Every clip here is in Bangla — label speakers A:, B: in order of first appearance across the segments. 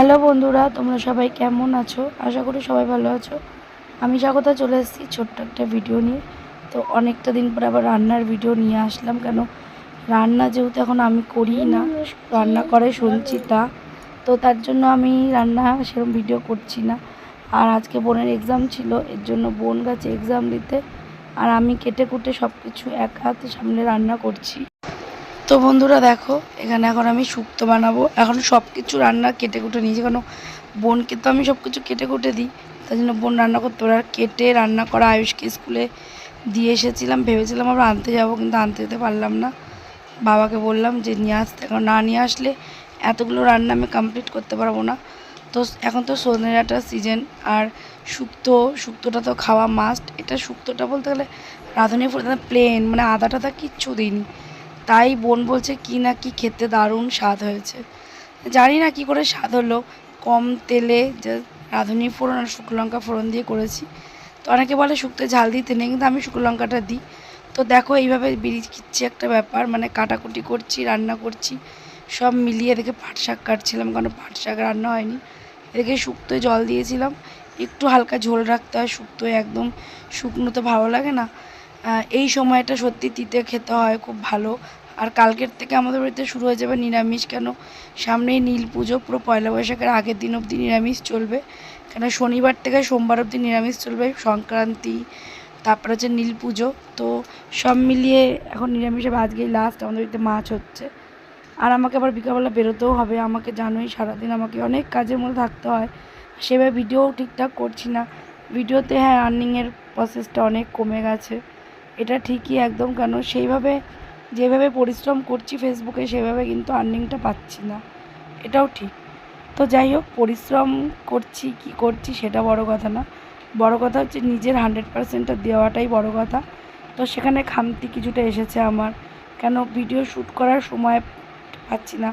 A: হ্যালো বন্ধুরা, তোমরা সবাই কেমন আছো? আশা করি সবাই ভালো আছো। আমি স্বাগতা, চলে এসেছি ছোট্ট একটা ভিডিও নিয়ে। তো অনেকটা দিন পরে আবার রান্নার ভিডিও নিয়ে আসলাম, কেন রান্না যেহেতু এখন আমি করি না, রান্না করে সঞ্চিতা। তো তার জন্য আমি রান্না সেরকম ভিডিও করছি না। আর আজকে বোনের এক্সাম ছিল, এর জন্য বোন গেছে এক্সাম দিতে। আর আমি কেটে কুটে সব কিছু এক হাতে সামনে রান্না করছি। তো বন্ধুরা দেখো, এখানে এখন আমি শুক্তো বানাবো। এখন সব কিছু রান্না কেটে কুটে নিয়েছি। কেন বোনকে তো আমি সব কিছু কেটে কুটে দিই। তার জন্য বোন রান্না করতে পারে। আর কেটে রান্না করা আয়ুষকে স্কুলে দিয়ে এসেছিলাম। ভেবেছিলাম আমরা আনতে যাব, কিন্তু আনতে যেতে পারলাম না। বাবাকে বললাম যে, নিয়ে আসতে। কারণ না নিয়ে আসলে এতগুলো রান্না আমি কমপ্লিট করতে পারব না। তো এখন তো সজনে ডাঁটার সিজন আর শুক্তো শুক্তোটা তো খাওয়া মাস্ট এটা শুক্তোটা বলতে গেলে রাঁধুনি প্লেন মানে আদা টাদা কিচ্ছু দিইনি। তাই বোন বলছে, কি না কি খেতে দারুণ স্বাদ হয়েছে। জানি না কি করে স্বাদ হলো। কম তেলে রাঁধুনি ফোড়ন আর শুকনো লঙ্কা ফোড়ন দিয়ে করেছি। তো অনেকে বলে শুক্তো ঝাল দিতে নেই, কিন্তু আমি শুকনো লঙ্কাটা দিই। তো দেখো, এইভাবে বিড়ি কিচ্ছি একটা ব্যাপার মানে কাটাকুটি করছি, রান্না করছি, সব মিলিয়ে এদিকে পাট শাক কাটছিলাম, কারণ পাট শাক রান্না হয়নি। এদিকে শুক্তোয় জল দিয়েছিলাম, একটু হালকা ঝোল রাখতে হয়, শুক্তোয় একদম শুকনো তো ভালো লাগে না। এই সময়টা সত্যি তিতে খেতে হয়, খুব ভালো। আর কালকের থেকে আমাদের বাড়িতে শুরু হয়ে যাবে নিরামিষ, কেন সামনেই নীল পুজো, পুরো পয়লা বৈশাখের আগের দিন অবধি নিরামিষ চলবে। কেন শনিবার থেকে সোমবার অবধি নিরামিষ চলবে, সংক্রান্তি, তারপরে হচ্ছে নীল পুজো। তো সব মিলিয়ে এখন নিরামিষ হবে, আজকেই লাস্ট আমাদের বাড়িতে মাছ হচ্ছে। আর আমাকে আবার বিকালবেলা বেরোতেও হবে, আমাকে জানোই সারাদিন আমাকে অনেক কাজের মধ্যে থাকতে হয়। সেভাবে ভিডিও ঠিকঠাক করছি না। ভিডিওতে হ্যাঁ আর্নিংয়ের প্রসেসটা অনেক কমে গেছে। এটা ঠিকই একদম, কেন সেইভাবে, যেভাবে পরিশ্রম করছি ফেসবুকে, সেভাবে কিন্তু আর্নিংটা পাচ্ছি না। এটাও ঠিক। তো যাই হোক, পরিশ্রম করছি, কি করছি সেটা বড় কথা না। বড় কথা হচ্ছে নিজের হান্ড্রেড পার্সেন্টটা দেওয়াটাই বড় কথা। তো সেখানে খামতি কিছুটা এসেছে আমার। কেন ভিডিও শ্যুট করার সময় পাচ্ছি না।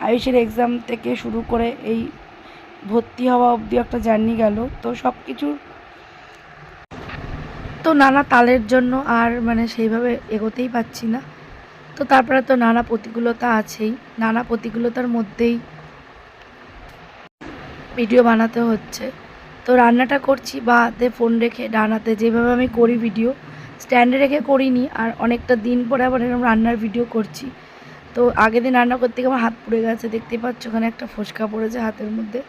A: আয়ুষের এক্সাম থেকে শুরু করে এই ভর্তি হওয়া অবধি একটা জার্নি গেল। তো সব কিছুর তো নানা তালের জন্য আর মানে সেইভাবে এগোতেই পাচ্ছি না। তো তারপরে তো নানা প্রতিকূলতা আছেই। নানা প্রতিকূলতার মধ্যেই ভিডিও বানাতে হচ্ছে। তো রান্নাটা করছি বা হাতে ফোন রেখে ডানাতে যেভাবে আমি করি ভিডিও, স্ট্যান্ডে রেখে করিনি আর অনেকটা দিন পরে আবার এরকম রান্নার ভিডিও করছি। তো আগের দিন রান্না করতে গিয়ে আমার হাত পুড়ে গেছে দেখতেই পাচ্ছ ওখানে একটা ফোসকা পড়েছে হাতের মধ্যে।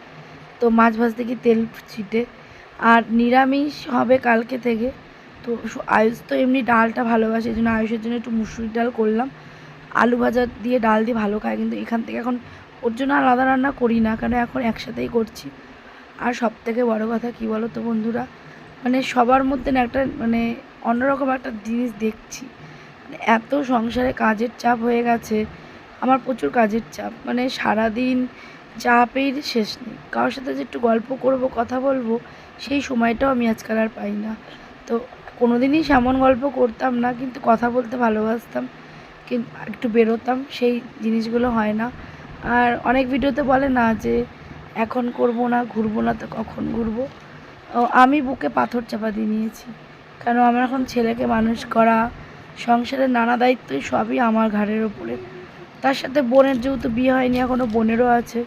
A: তো মাছ ভাজতে গিয়ে তেল ছিটে। আর নিরামিষ হবে কালকে থেকে। তো আয়ুষ তো এমনি ডালটা ভালোবাসে, এই জন্য আয়ুষের জন্য একটু মুসুরির ডাল করলাম। আলু ভাজা দিয়ে ডাল দিয়ে ভালো খায়, কিন্তু এখান থেকে এখন ওর জন্য আলাদা রান্না করি না, কারণ এখন একসাথেই করছি। আর সব থেকে বড়ো কথা কী বলো তো বন্ধুরা মানে সবার মধ্যে না একটা মানে অন্যরকম একটা জিনিস দেখছি। মানে এত সংসারে কাজের চাপ হয়ে গেছে, আমার প্রচুর কাজের চাপ মানে সারাদিন চাপের শেষ নেই। কারোর সাথে যে একটু গল্প করব, কথা বলব, সেই সময়টাও আমি আজকাল আর পাই না। তো কোনো দিনই সেমন গল্প করতাম না, কিন্তু কথা বলতে ভালোবাসতাম, কিন্তু একটু বেরোতাম, সেই জিনিসগুলো হয় না। আর অনেক ভিডিওতে বলে না যে, এখন করব না, ঘুরবো না তো কখন ঘুরবো? আমি বুকে পাথর চাপা দিয়ে নিয়েছি। কারণ আমার এখন ছেলেকে মানুষ করা, সংসারের নানা দায়িত্বই সবই আমার ঘাড়ের ওপরে। তার সাথে বোনের যেহেতু বিয়ে হয়নি এখনও বোনেরও আছে,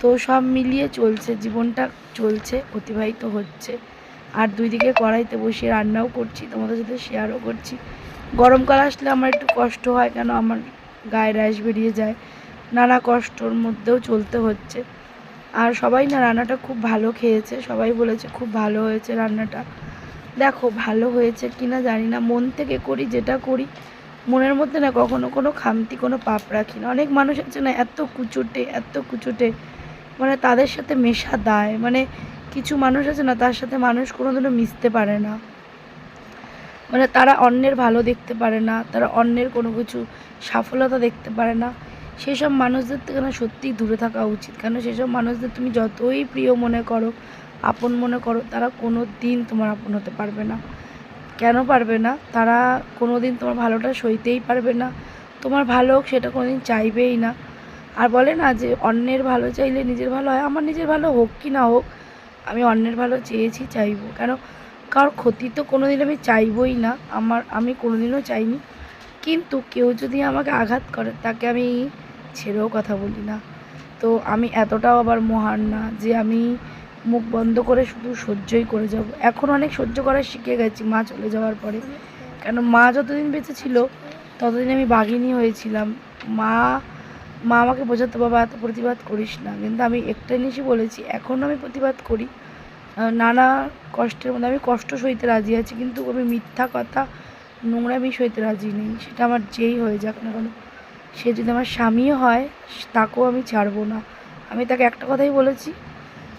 A: তো সব মিলিয়ে চলছে, জীবনটা চলছে, অতিবাহিত হচ্ছে। আর দুই দিকে কড়াইতে বসিয়ে রান্নাও করছি, তোমাদের সাথে শেয়ারও করছি। গরমকাল আসলে আমার একটু কষ্ট হয় কেন আমার গায়ে র্যাশ বেরিয়ে যায়। নানা কষ্টর মধ্যেও চলতে হচ্ছে। আর সবাই না রান্নাটা খুব ভালো খেয়েছে, সবাই বলেছে খুব ভালো হয়েছে রান্নাটা। দেখো, ভালো হয়েছে কিনা জানি না, মন থেকে করি, যেটা করি, মনের মধ্যে না কখনো কোনো খামতি, কোনো পাপ রাখি না। অনেক মানুষ আছে না এত কুচুটে এত কুচুটে মানে তাদের সাথে মেশা দায় মানে কিছু মানুষ আছে না, তার সাথে মানুষ কোনোদিনও মিশতে পারে না। মানে তারা অন্যের ভালো দেখতে পারে না, তারা অন্যের কোনো কিছু সফলতা দেখতে পারে না। সেসব মানুষদের থেকে না সত্যিই দূরে থাকা উচিত। কেন? সেসব মানুষদের তুমি যতই প্রিয় মনে করো, আপন মনে করো, তারা কোনো দিন তোমার আপন হতে পারবে না। কেন পারবে না? তারা কোনো দিন তোমার ভালোটা সইতেই পারবে না। তোমার ভালো হোক, সেটা কোনো দিন চাইবেই না। আর বলে না যে, অন্যের ভালো চাইলে নিজের ভালো হয়। আমার নিজের ভালো হোক কি না হোক আমি অন্যের ভালো চেয়েছি, চাইব। কেন? কারোর ক্ষতি তো কোনো দিন আমি চাইবই না। আমার, আমি কোনো দিনও চাইনি। কিন্তু কেউ যদি আমাকে আঘাত করে, তাকে আমি ছেড়েও কথা বলি না। তো আমি এতটাও আবার মহান না যে আমি মুখ বন্ধ করে শুধু সহ্যই করে যাব। এখন অনেক সহ্য করা শিখে গেছি মা চলে যাওয়ার পরে। কেন? মা যতদিন বেঁচে ছিল, ততদিন আমি বাঘিনী হয়েছিলাম। মা মা আমাকে বোঝাতো, বাবা, এত প্রতিবাদ করিস না। কিন্তু আমি একটা জিনিসই বলেছি এখনও আমি প্রতিবাদ করি। নানা কষ্টের মধ্যে আমি কষ্ট সইতে রাজি আছি, কিন্তু আমি মিথ্যা কথা, নোংরামি সইতে রাজি নেই। সেটা আমার যেই হয়ে যাক না কেন, সে যদি আমার স্বামীও হয়, তাকেও আমি ছাড়বো না। আমি তাকে একটা কথাই বলেছি,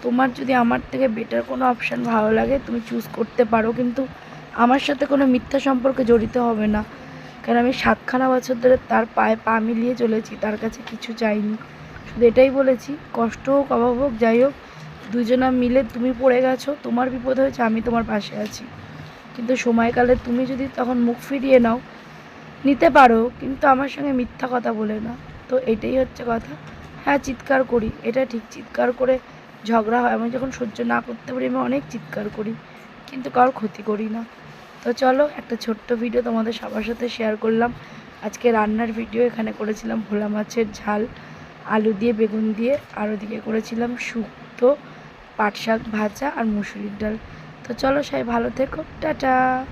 A: তোমার যদি আমার থেকে বেটার কোনো অপশান ভালো লাগে, তুমি চুজ করতে পারো। কিন্তু আমার সাথে কোনো মিথ্যা সম্পর্কে জড়িত হবে না। কারণ আমি সাতখানা বছর ধরে তার পায়ে পা মিলিয়ে চলেছি, তার কাছে কিছু চাইনি। শুধু এটাই বলেছি কষ্ট হোক অভাব হোক, যাই হোক, দুজনা মিলে তুমি পড়ে গেছো, তোমার বিপদ হয়েছে, আমি তোমার পাশে আছি। কিন্তু সময়কালে তুমি যদি তখন মুখ ফিরিয়ে নাও, নিতে পারো, কিন্তু আমার সঙ্গে মিথ্যা কথা বলে না। তো এটাই হচ্ছে কথা। হ্যাঁ চিৎকার করি, এটা ঠিক, চিৎকার করে ঝগড়া হয়। আমি যখন সহ্য না করতে পারি, আমি অনেক চিৎকার করি, কিন্তু কারোর ক্ষতি করি না। তো চলো, একটা ছোট্ট ভিডিও তোমাদের সবার সাথে শেয়ার করলাম। আজকে রান্নার ভিডিও এখানে করেছিলাম ভোলা মাছের ঝাল, আলু দিয়ে, বেগুন দিয়ে, আর ওদিকে করেছিলাম শুক্তো পাট শাক ভাজা আর মুসুরির ডাল। তো চলো সাই ভালো থেকো, টাটা!